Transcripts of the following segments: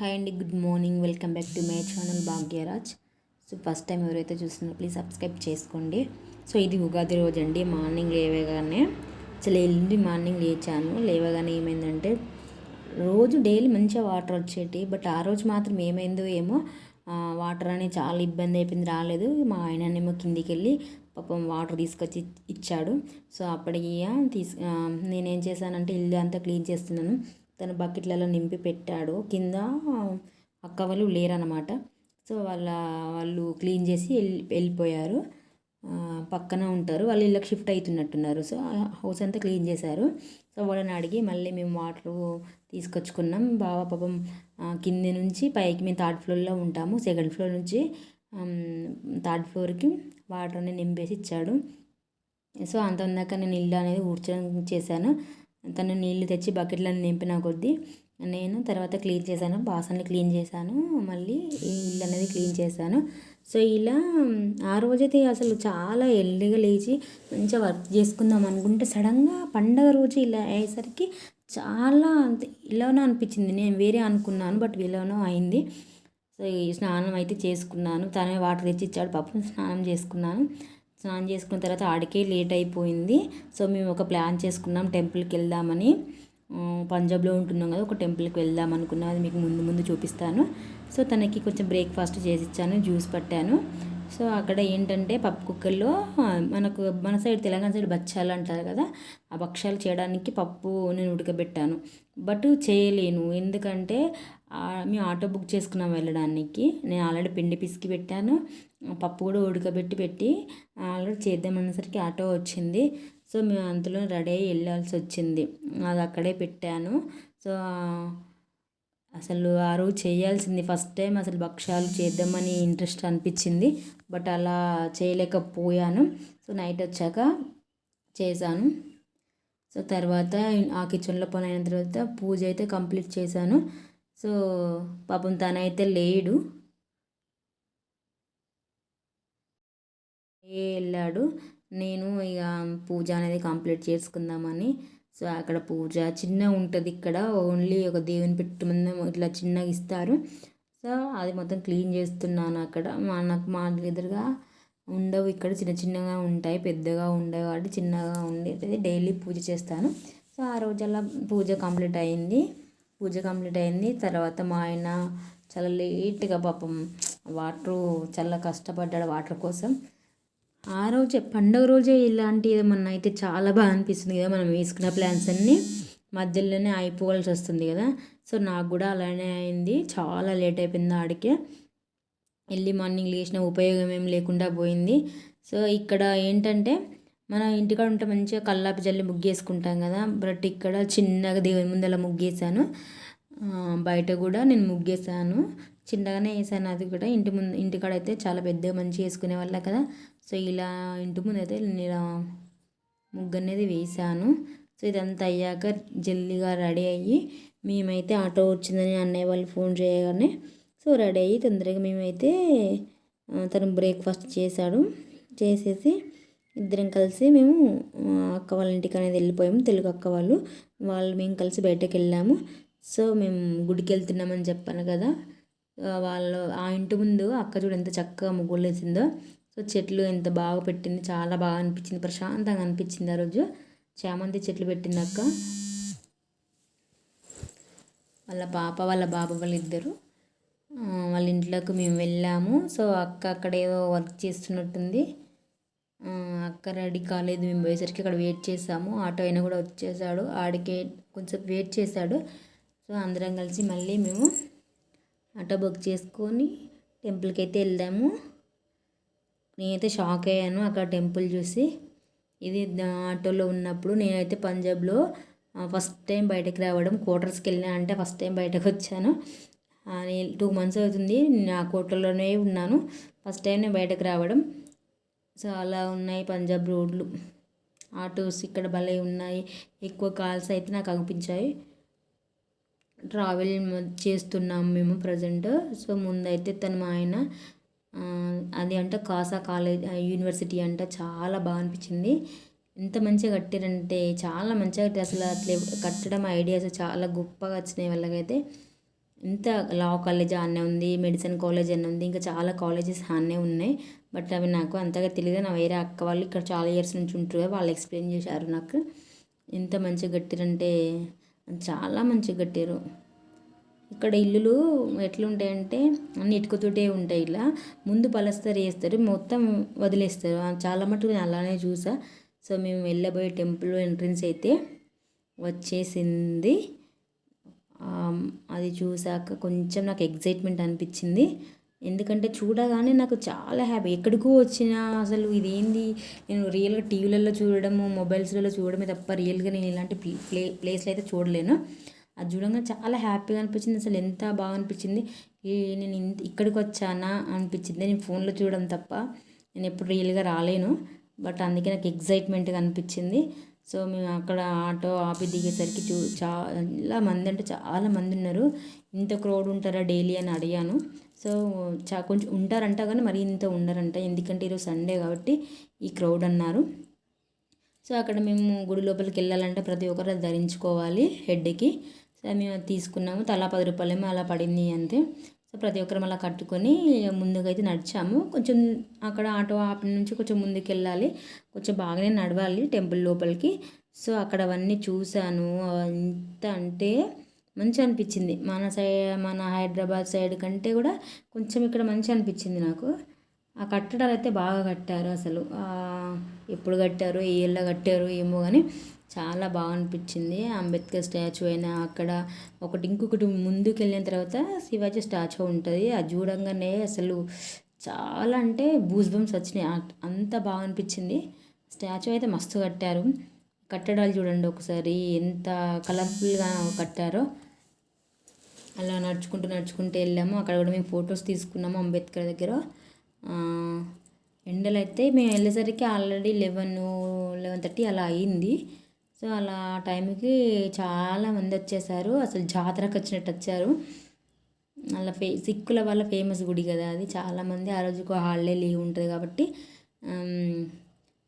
Hi అండి good morning. Welcome back to my channel Bhagyaraj. So first time ఎవరైతే చూస్తున్నారో please subscribe చేసుకోండి. So ఇది ఉగాది రోజు అండి మార్నింగ్ లేవగానే. అసలు ఎల్లుండి మార్నింగ్ లేచాను. లేవగానే ఏమైందంటే రోజు డైలీ మంచిగా వాటర్ వచ్చేటి బట్ ఆ రోజు మాత్రం ఏమైందో ఏమో వాటర్ అనేది చాలా ఇబ్బంది అయిపోయింది రాలేదు. మా ఆయననేమో కిందికి వెళ్ళి పాపం వాటర్ తీసుకొచ్చి ఇచ్చాడు. సో అప్పటికి తీసు నేనేం చేశానంటే ఇల్లు అంతా క్లీన్ చేస్తున్నాను. తన బకెట్లలో నింపి పెట్టాడు. కింద అక్క వాళ్ళు లేరనమాట సో వాళ్ళ వాళ్ళు క్లీన్ చేసి వెళ్ళి వెళ్ళిపోయారు. పక్కన ఉంటారు. వాళ్ళు ఇళ్ళకి షిఫ్ట్ అవుతున్నట్టున్నారు సో హౌస్ అంతా క్లీన్ చేశారు. సో వాళ్ళని అడిగి మళ్ళీ మేము వాటర్ తీసుకొచ్చుకున్నాం. బావ పాపం కింద నుంచి పైకి మేము థర్డ్ ఫ్లోర్లో ఉంటాము. సెకండ్ ఫ్లోర్ నుంచి థర్డ్ ఫ్లోర్కి వాటర్ నింపేసి ఇచ్చాడు. సో అంత ఉందాక నేను ఇల్లు అనేది ఊడ్చడం చేశాను. తను నీళ్ళు తెచ్చి బకెట్లను నింపిన కొద్దీ నేను తర్వాత క్లీన్ చేశాను బాసన్లు క్లీన్ చేశాను మళ్ళీ ఇల్లు అనేది క్లీన్ చేశాను. సో ఇలా ఆ రోజైతే అసలు చాలా ఎల్లిగా లేచి మంచిగా వర్క్ చేసుకుందాం అనుకుంటే సడన్గా పండగ రోజు ఇలా అయ్యేసరికి చాలా ఇలానో అనిపించింది. నేను వేరే అనుకున్నాను బట్ ఇలానో అయింది. సో ఈ స్నానం అయితే చేసుకున్నాను. తనే వాటర్ తెచ్చి ఇచ్చాడు పాపం స్నానం చేసుకున్నాను. స్నానం చేసుకున్న తర్వాత ఆడికే లేట్ అయిపోయింది. సో మేము ఒక ప్లాన్ చేసుకున్నాం టెంపుల్కి వెళ్దామని. పంజాబ్లో ఉంటున్నాం కదా ఒక టెంపుల్కి వెళ్దాం అనుకున్నాం. అది మీకు ముందు ముందు చూపిస్తాను. సో తనకి కొంచెం బ్రేక్ఫాస్ట్ చేసి ఇచ్చాను జ్యూస్ పట్టాను. సో అక్కడ ఏంటంటే పప్పు కుక్కర్లో మనకు మన సైడ్ తెలంగాణ సైడ్ బచ్చాలు అంటారు కదా ఆ భక్ష్యాలు చేయడానికి పప్పు నేను ఉడకబెట్టాను. బట్ చేయలేను. ఎందుకంటే మేము ఆటో బుక్ చేసుకున్నాం వెళ్ళడానికి. నేను ఆల్రెడీ పిండి పిసికి పెట్టాను. పప్పు కూడా ఉడకబెట్టి పెట్టి ఆల్రెడీ చేద్దామనేసరికి ఆటో వచ్చింది. సో మేము అంతలో రెడీ అయ్యి వెళ్ళాల్సి వచ్చింది. అది అక్కడే పెట్టాను. సో అసలు ఆ రోజు చేయాల్సింది ఫస్ట్ టైం అసలు భక్ష్యాలు చేద్దామని ఇంట్రెస్ట్ అనిపించింది. బట్ అలా చేయలేకపోయాను. సో నైట్ వచ్చాక చేశాను. సో తర్వాత ఆ కిచెన్లో పని అయిన తర్వాత పూజ అయితే కంప్లీట్ చేశాను. సో పాపం తనైతే లేడు. వెళ్ళాడు. నేను ఇక పూజ అనేది కంప్లీట్ చేసుకుందామని. సో అక్కడ పూజ చిన్న ఉంటుంది ఇక్కడ. ఓన్లీ ఒక దేవుని పెట్టు ముందు ఇట్లా చిన్నగా ఇస్తారు. సో అది మొత్తం క్లీన్ చేస్తున్నాను అక్కడ. మా నాకు మా ఎదురుగా ఉండవు ఇక్కడ. చిన్న చిన్నగా ఉంటాయి. పెద్దగా ఉండవు కాబట్టి చిన్నగా ఉండేది. డైలీ పూజ చేస్తాను. సో ఆ రోజల్లా పూజ కంప్లీట్ అయింది. పూజ కంప్లీట్ అయింది. తర్వాత మా ఆయన చాలా లేట్గా పాపం వాటర్ చాలా కష్టపడ్డాడు వాటర్ కోసం. ఆ రోజే పండుగ రోజే ఇలాంటి ఏమన్నా అయితే చాలా బాగా అనిపిస్తుంది కదా మనం వేసుకున్న ప్లాన్స్ అన్నీ మధ్యలోనే అయిపోవాల్సి వస్తుంది కదా. సో నాకు కూడా అలానే అయింది. చాలా లేట్ అయిపోయింది ఆడికే. ఎర్లీ మార్నింగ్ లేచిన ఉపయోగం ఏం లేకుండా పోయింది. సో ఇక్కడ ఏంటంటే మన ఇంటికాడ ఉంటే మంచిగా కల్లాపి జల్లి ముగ్గేసుకుంటాం కదా. బట్ ఇక్కడ చిన్నగా దేవుని ముందర ముగ్గేసాను బయట కూడా నేను ముగ్గేసాను చిన్నగానే వేసాను అది కూడా. ఇంటి ముందు ఇంటికాడ అయితే చాలా పెద్దగా మంచిగా వేసుకునే వాళ్ళ కదా. సో ఇలా ఇంటి ముందు అయితే నేను ముగ్గు అనేది వేసాను. సో ఇదంతా అయ్యాక జల్దీగా రెడీ అయ్యి మేమైతే ఆటో వచ్చిందని అన్నయ్య వాళ్ళు ఫోన్ చేయగానే సో రెడీ అయ్యి తొందరగా మేమైతే తను బ్రేక్ఫాస్ట్ చేశాడు. చేసేసి ఇద్దరం కలిసి మేము అక్క వాళ్ళ ఇంటికి అనేది వెళ్ళిపోయాము. తెలుగు అక్క వాళ్ళు వాళ్ళు మేము కలిసి బయటకు వెళ్ళాము. సో మేము గుడికి వెళ్తున్నామని చెప్పాను కదా. వాళ్ళు ఆ ఇంటి ముందు అక్క చూడు ఎంత చక్కగా ముగ్గులు వేసిందో. సో చెట్లు ఎంత బాగా పెట్టింది. చాలా బాగా అనిపించింది. ప్రశాంతంగా అనిపించింది ఆ రోజు. చామంతి చెట్లు పెట్టింది అక్క. వాళ్ళ పాప వాళ్ళ బాబు వాళ్ళు ఇద్దరు. వాళ్ళ ఇంట్లోకి మేము వెళ్ళాము. సో అక్క అక్కడ ఏదో వర్క్ చేస్తున్నట్టుంది. అక్క రెడీ కాలేదు మేము పోయేసరికి అక్కడ వెయిట్ చేసాము. ఆటో అయినా కూడా వచ్చేసాడు. ఆడికే కొంచెం వెయిట్ చేశాడు సో అందరం కలిసి మళ్ళీ మేము ఆటో బుక్ చేసుకొని టెంపుల్కి అయితే వెళ్దాము. నేనైతే షాక్ అయ్యాను అక్కడ టెంపుల్ చూసి. ఇది ఆటోలో ఉన్నప్పుడు నేనైతే పంజాబ్లో ఫస్ట్ టైం బయటకు రావడం క్వార్టర్స్కి వెళ్ళినా అంటే ఫస్ట్ టైం బయటకు వచ్చాను. టూ మంత్స్ అవుతుంది నా ఆ కోటలోనే ఉన్నాను. ఫస్ట్ టైం నేను బయటకు రావడం. చాలా ఉన్నాయి పంజాబ్ రోడ్లు. ఆటోస్ ఇక్కడ భలే ఉన్నాయి. ఎక్కువ కాల్స్ అయితే నాకు అనిపించాయి. ట్రావెల్ చేస్తున్నాం మేము ప్రజెంట్. సో ముందైతే తను మా ఆయన అది అంటే కాసా కాలేజ్ యూనివర్సిటీ అంట చాలా బాగా అనిపించింది. ఎంత మంచిగా కట్టారంటే చాలా మంచిగా కట్టారు. అసలు అట్లా కట్టడం ఐడియాస్ చాలా గొప్పగా వచ్చినాయి వాళ్ళకైతే. ఇంత లా కాలేజ్ ఆనే ఉంది మెడిసిన్ కాలేజ్ అని ఉంది ఇంకా చాలా కాలేజెస్ ఆనే ఉన్నాయి. బట్ అవి నాకు అంతగా తెలియదు నా వేరే అక్క వాళ్ళు ఇక్కడ చాలా ఇయర్స్ నుంచి ఉంటారు వాళ్ళు ఎక్స్ప్లెయిన్ చేశారు నాకు. ఎంత మంచిగా కట్టారంటే చాలా మంచిగా కట్టారు ఇక్కడ ఇల్లులు ఎట్లుంటాయంటే అన్ని ఇటుకతోటే ఉంటాయి ఇలా. ముందు పలస్తారు వేస్తారు మొత్తం వదిలేస్తారు. చాలా మటుకు నేను అలానే చూసా. సో మేము వెళ్ళబోయే టెంపుల్ ఎంట్రన్స్ అయితే వచ్చేసింది. అది చూసాక కొంచెం నాకు ఎగ్జైట్మెంట్ అనిపించింది. ఎందుకంటే చూడగానే నాకు చాలా హ్యాపీ. ఎక్కడికో వచ్చిన అసలు ఇదేంది? నేను రియల్గా టీవీలలో చూడడము మొబైల్స్లలో చూడడమే తప్ప రియల్గా నేను ఇలాంటి ప్లే ప్లేస్లో అయితే చూడలేను. అది చూడంగా చాలా హ్యాపీగా అనిపించింది. అసలు ఎంత బాగా అనిపించింది? నేను ఇక్కడికి వచ్చానా అనిపించింది. నేను ఫోన్లో చూడడం తప్ప నేను ఎప్పుడు రియల్గా రాలేను. బట్ అందుకే నాకు ఎగ్జైట్మెంట్గా అనిపించింది. సో మేము అక్కడ ఆటో ఆపి దిగేసరికి చూ చాలా మంది అంటే చాలా మంది ఉన్నారు. ఇంత క్రౌడ్ ఉంటారా డైలీ అని అడిగాను. సో చా కొంచెం ఉంటారంట కానీ మరి ఇంత ఉండరంట. ఎందుకంటే ఈరోజు సండే కాబట్టి ఈ క్రౌడ్ అన్నారు. సో అక్కడ మేము గుడి లోపలికి వెళ్ళాలంటే. ప్రతి ఒక్కరు ధరించుకోవాలి హెడ్కి. సో మేము తీసుకున్నాము. తలా పది రూపాయలేమో అలా పడింది అంతే. సో ప్రతి ఒక్కరం అలా కట్టుకొని ముందుకైతే నడిచాము. కొంచెం అక్కడ ఆటో ఆపి నుంచి కొంచెం ముందుకు వెళ్ళాలి కొంచెం బాగానే నడవాలి టెంపుల్ లోపలికి. సో అక్కడ అవన్నీ చూశాను. ఎంత అంటే మంచి అనిపించింది. మన సైడ్ మన హైదరాబాద్ సైడ్ కంటే కూడా కొంచెం ఇక్కడ మంచి అనిపించింది నాకు. ఆ కట్టడాలు అయితే బాగా కట్టారు అసలు. ఎప్పుడు కట్టారు ఏ ఏళ్ళ కట్టారు ఏమో కానీ చాలా బాగా అనిపించింది అంబేద్కర్ స్టాచ్యూ అయినా అక్కడ ఒకటి ఇంకొకటి ముందుకు వెళ్ళిన తర్వాత శివాజీ స్టాచ్యూ ఉంటుంది. అది చూడంగానే అసలు చాలా అంటే బూస్ వచ్చినాయి. అంత బాగా అనిపించింది స్టాచ్యూ అయితే మస్తు కట్టారు. కట్టడాలు చూడండి ఒకసారి ఎంత కలర్ఫుల్గా కట్టారో. అలా నడుచుకుంటూ నడుచుకుంటూ వెళ్ళాము. అక్కడ కూడా మేము ఫొటోస్ తీసుకున్నాము అంబేద్కర్ దగ్గర. ఎండలు అయితే మేము వెళ్ళేసరికి ఆల్రెడీ లెవెన్ లెవెన్ థర్టీ అలా అయింది. సో అలా టైంకి చాలా మంది వచ్చేసారు. అసలు జాతరకు వచ్చినట్టు వచ్చారు. అలా ఫే సిక్కుల వల్ల ఫేమస్ గుడి కదా అది. చాలామంది ఆ రోజుకు హాలిడే లీవ్ ఉంటుంది కాబట్టి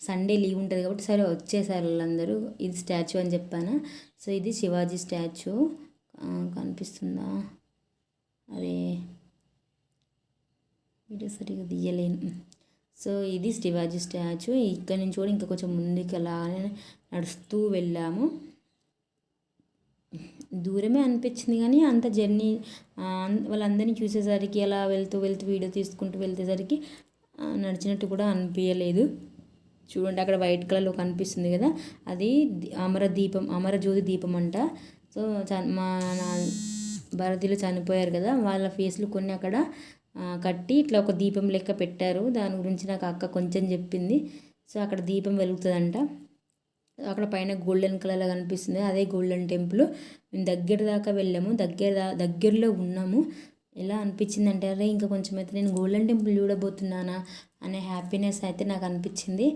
సండే లీవ్ ఉంటుంది కాబట్టి సరే వచ్చేసారు వాళ్ళందరూ. ఇది స్టాచ్యూ అని చెప్పాను? సో ఇది శివాజీ స్టాచ్యూ. కనిపిస్తుందా? అరే వీడియో సరిగా తీయలేను సో ఇది శివాజీ స్టాచ్యూ. ఇక్కడ నుంచి కూడా ఇంకా కొంచెం ముందుకు అలానే నడుస్తూ వెళ్ళాము. దూరమే అనిపించింది కానీ అంత జర్నీ వాళ్ళందరినీ చూసేసరికి అలా వెళ్తూ వెళ్తూ వీడియో తీసుకుంటూ వెళ్తేసరికి నడిచినట్టు కూడా అనిపించలేదు. చూడండి అక్కడ వైట్ కలర్లో కనిపిస్తుంది కదా అది అమర దీపం అమరజ్యోతి దీపం అంట. సో మా భారతీయులు చనిపోయారు కదా వాళ్ళ ఫేస్లు కొన్ని అక్కడ కట్టి ఇట్లా ఒక దీపం లెక్క పెట్టారు. దాని గురించి నాకు అక్క కొంచెం చెప్పింది. సో అక్కడ దీపం వెలుగుతుందంట. అక్కడ పైన గోల్డెన్ కలర్లో కనిపిస్తుంది. అదే గోల్డెన్ టెంపుల్. మేము దగ్గర దాకా వెళ్ళాము. దగ్గర దగ్గరలో ఉన్నాము. ఎలా అనిపించింది అంటే అరే ఇంకా కొంచెం అయితే నేను గోల్డెన్ టెంపుల్ చూడబోతున్నానా అనే హ్యాపీనెస్ అయితే నాకు అనిపించింది.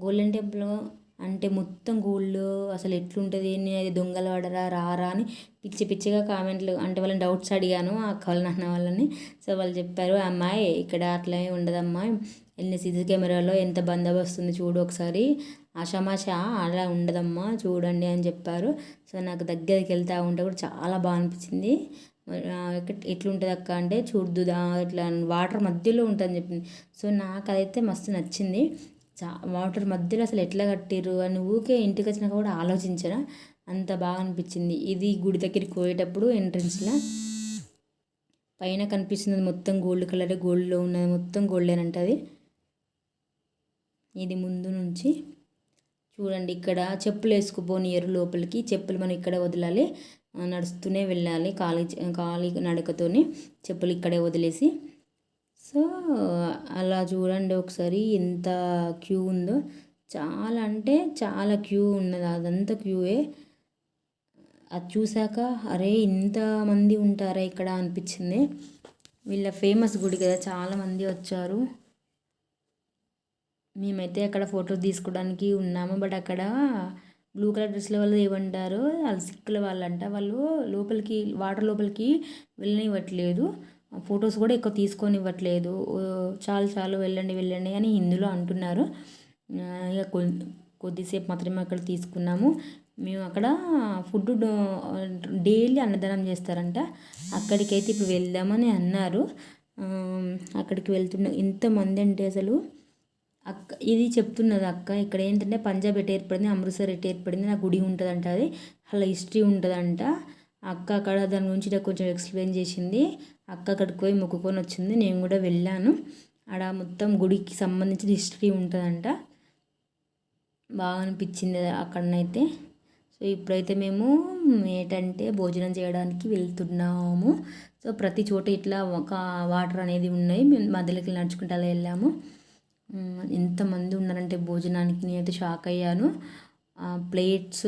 గోల్డెన్ టెంపుల్ అంటే మొత్తం గోల్డ్ అసలు ఎట్లుంటుంది అది దొంగలు పడరా రారా అని పిచ్చి పిచ్చిగా కామెంట్లు అంటే వాళ్ళని డౌట్స్ అడిగాను ఆ కళ్ళు అన్న వాళ్ళని. సో వాళ్ళు చెప్పారు అమ్మాయి ఇక్కడ అట్లా ఉండదమ్మా. ఎన్ని సీసీ కెమెరాలో ఎంత బందోబస్తు ఉంది చూడు ఒకసారి. ఆషామాషా అలా ఉండదమ్మా చూడండి అని చెప్పారు. సో నాకు దగ్గరికి వెళ్తా ఉంటే కూడా చాలా బాగా అనిపించింది. ఎట్లుంటుంది అక్క అంటే చూద్దుదా ఇట్లా వాటర్ మధ్యలో ఉంటుందని చెప్పింది. సో నాకు అదైతే మస్తు నచ్చింది. చా వాటర్ మధ్యలో అసలు ఎట్లా కట్టిర్రు అని ఊకే ఇంటికి వచ్చినాక కూడా ఆలోచించరా? అంత బాగా అనిపించింది. ఇది గుడి దగ్గరికి పోయేటప్పుడు ఎంట్రన్స్లో పైన కనిపిస్తుంది మొత్తం గోల్డ్ కలర్ గోల్డ్లో ఉన్నది మొత్తం గోల్డేనంట అది ఇది ముందు నుంచి. చూడండి ఇక్కడ చెప్పులు వేసుకుపోనియరు లోపలికి. చెప్పులు మనం ఇక్కడ వదలాలి. నడుస్తూనే వెళ్ళాలి. ఖాళీ ఖాళీ నడకతోని చెప్పులు ఇక్కడే వదిలేసి. సో అలా చూడండి ఒకసారి ఎంత క్యూ ఉందో. చాలా అంటే చాలా క్యూ ఉన్నది. అదంతా క్యూయే. అది చూశాక అరే ఇంతమంది ఉంటారా ఇక్కడ అనిపించింది. వీళ్ళ ఫేమస్ గుడి కదా చాలామంది వచ్చారు. మేమైతే అక్కడ ఫోటో తీసుకోవడానికి ఉన్నాము. బట్ అక్కడ బ్లూ కలర్ డ్రెస్ల వాళ్ళు ఏమంటారు? వాళ్ళు సిక్కుల వాళ్ళంట. వాళ్ళు లోపలికి వాటర్ లోపలికి వెళ్ళనివ్వట్లేదు. ఫొటోస్ కూడా ఎక్కువ తీసుకొని ఇవ్వట్లేదు చాలు చాలు వెళ్ళండి వెళ్ళండి అని హిందీలో అంటున్నారు. ఇక కొద్దిసేపు మాత్రమే అక్కడ తీసుకున్నాము. మేము అక్కడ ఫుడ్ డైలీ అన్నదానం చేస్తారంట. అక్కడికైతే ఇప్పుడు వెళ్దామని అన్నారు. అక్కడికి వెళ్తున్న ఎంతమంది అంటే అసలు అక్క ఇది చెప్తున్నది అక్క ఇక్కడ ఏంటంటే పంజాబ్ ఎట్ ఏర్పడింది అమృత్సర్ ఎట్ ఏర్పడింది నా గుడి ఉంటుందంట అది. అలా హిస్టరీ ఉంటుందంట. అక్క అక్కడ దాని గురించి నాకు కొంచెం ఎక్స్ప్లెయిన్ చేసింది. అక్క అక్కడికి పోయి మొక్కుకొని వచ్చింది. నేను కూడా వెళ్ళాను. ఆడ మొత్తం గుడికి సంబంధించిన హిస్టరీ ఉంటుందంట. బాగా అనిపించింది అక్కడనైతే. సో ఇప్పుడైతే మేము ఏంటంటే భోజనం చేయడానికి వెళ్తున్నాము. సో ప్రతి చోట ఇట్లా ఒక వాటర్ అనేది ఉన్నాయి. మేము మధ్యలోకి నడుచుకుంటూ అలా వెళ్ళాము. ఎంతమంది ఉన్నారంటే భోజనానికి నేనైతే షాక్ అయ్యాను. ప్లేట్స్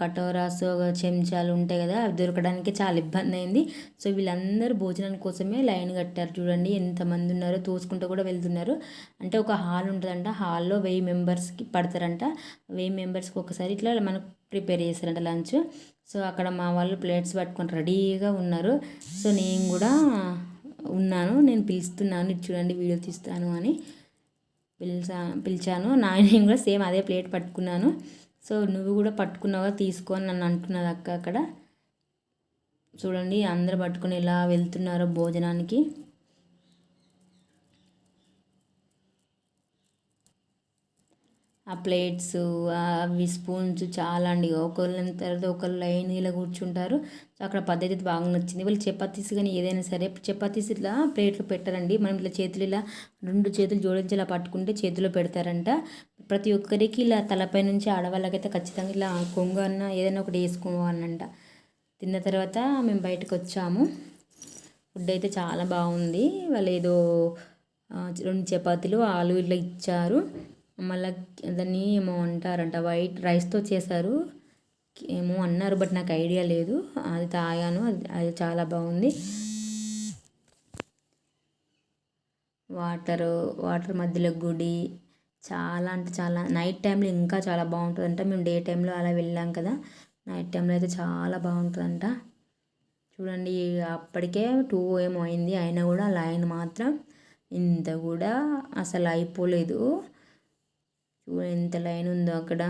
కటోరాస్ చెంచాలు ఉంటాయి కదా అవి దొరకడానికి చాలా ఇబ్బంది అయింది. సో వీళ్ళందరూ భోజనం కోసమే లైన్ కట్టారు. చూడండి ఎంతమంది ఉన్నారో తోసుకుంటూ కూడా వెళ్తున్నారు. అంటే ఒక హాల్ ఉంటుందంట. హాల్లో వెయ్యి మెంబర్స్కి పడతారంట. వెయ్యి మెంబర్స్కి ఒకసారి ఇట్లా మనకు ప్రిపేర్ చేస్తారంట లంచ్. సో అక్కడ మా వాళ్ళు ప్లేట్స్ పట్టుకొని రెడీగా ఉన్నారు. సో నేను కూడా ఉన్నాను. నేను పిలుస్తున్నాను. చూడండి వీడియో తీస్తాను అని పిలిచా పిలిచాను. నా నేను కూడా సేమ్ అదే ప్లేట్ పట్టుకున్నాను. సో నువ్వు కూడా పట్టుకున్నావా? తీసుకో అని నన్ను అంటున్నది అక్క అక్కడ. చూడండి అందరు పట్టుకొని ఎలా వెళ్తున్నారో భోజనానికి. ఆ ప్లేట్స్ అవి స్పూన్స్ చాలా అండి. ఒకళ్ళని తర్వాత ఒకళ్ళు లైన్ ఇలా కూర్చుంటారు. సో అక్కడ పద్ధతి బాగా నచ్చింది. వాళ్ళు చపాతీస్ కానీ ఏదైనా సరే చపాతీస్ ఇట్లా ప్లేట్లు పెట్టారండి. మనం ఇట్లా చేతులు ఇలా రెండు చేతులు జోడించి ఇలా పట్టుకుంటే చేతిలో పెడతారంట. ప్రతి ఒక్కరికి ఇలా తలపై నుంచి ఆడవాళ్ళకైతే ఖచ్చితంగా ఇలా కొంగు అన్న ఏదైనా ఒకటి వేసుకోవాలంట తిన్న తర్వాత మేము బయటకు వచ్చాము. ఫుడ్ అయితే చాలా బాగుంది. వాళ్ళు ఏదో రెండు చపాతీలు ఆలు ఇట్లా ఇచ్చారు. మళ్ళీ దాన్ని ఏమో అంటారంట వైట్ రైస్తో చేశారు. ఏమో అన్నారు బట్ నాకు ఐడియా లేదు. అది తాగాను అది అది చాలా బాగుంది. వాటరు వాటర్ మధ్యలో గుడి చాలా అంటే చాలా నైట్ టైంలో ఇంకా చాలా బాగుంటుందంట. మేము డే టైంలో అలా వెళ్ళాం కదా నైట్ టైంలో అయితే చాలా బాగుంటుందంట. చూడండి అప్పటికే టూ ఏమో అయింది అయినా కూడా లైన్ మాత్రం ఇంత కూడా అసలు అయిపోలేదు. చూడండి ఎంత లైన్ ఉందో అక్కడ.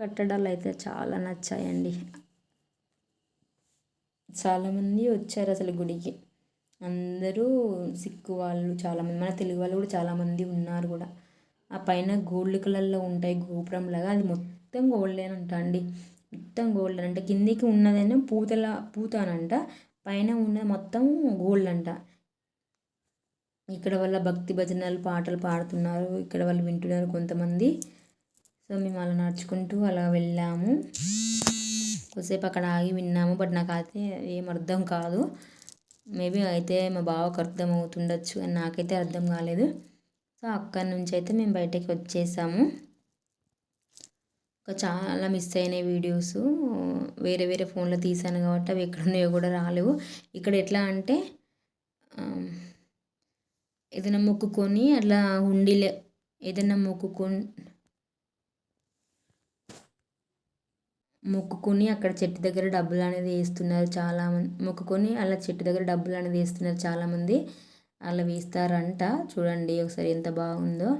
కట్టడాలు అయితే చాలా నచ్చాయండి. చాలామంది వచ్చారు అసలు గుడికి. అందరూ సిక్కు వాళ్ళు చాలామంది మన తెలుగు వాళ్ళు కూడా చాలామంది ఉన్నారు కూడా. ఆ పైన గోల్డ్ కలర్లో ఉంటాయి గోపురం లాగా. అది మొత్తం గోల్డెన్ అంట అండి. మొత్తం గోల్డెన్ అంటే. కిందికి ఉన్నదేమో పూతల పూతానంట. పైన ఉన్నది మొత్తం గోల్డ్ అంట. ఇక్కడ వాళ్ళ భక్తి భజనలు పాటలు పాడుతున్నారు. ఇక్కడ వాళ్ళు వింటున్నారు కొంతమంది. సో మేము అలా నడుచుకుంటూ అలా వెళ్ళాము. కొద్దిసేపు అక్కడ ఆగి విన్నాము బట్ నాకు అయితే ఏం అర్థం కాదు. మేబీ అయితే మా బావకు అర్థం అవుతుండొచ్చు అని నాకైతే అర్థం కాలేదు. సో అక్కడి నుంచి అయితే మేము బయటకి వచ్చేసాము. ఇంకా చాలా మిస్ అయినాయి వీడియోస్. వేరే వేరే ఫోన్లో తీసాను కాబట్టి అవి ఎక్కడ ఉన్నాయో కూడా రాలేవు. ఇక్కడ ఎట్లా అంటే ఏదైనా మొక్కుకొని అట్లా హుండీలే ఏదైనా మొక్కుకొని మొక్కుకొని అక్కడ చెట్టు దగ్గర డబ్బులు అనేది వేస్తున్నారు చాలామంది. మొక్కుకొని అలా చెట్టు దగ్గర డబ్బులు అనేది వేస్తున్నారు చాలామంది. అలా వేస్తారంట. చూడండి ఒకసారి ఎంత బాగుందో.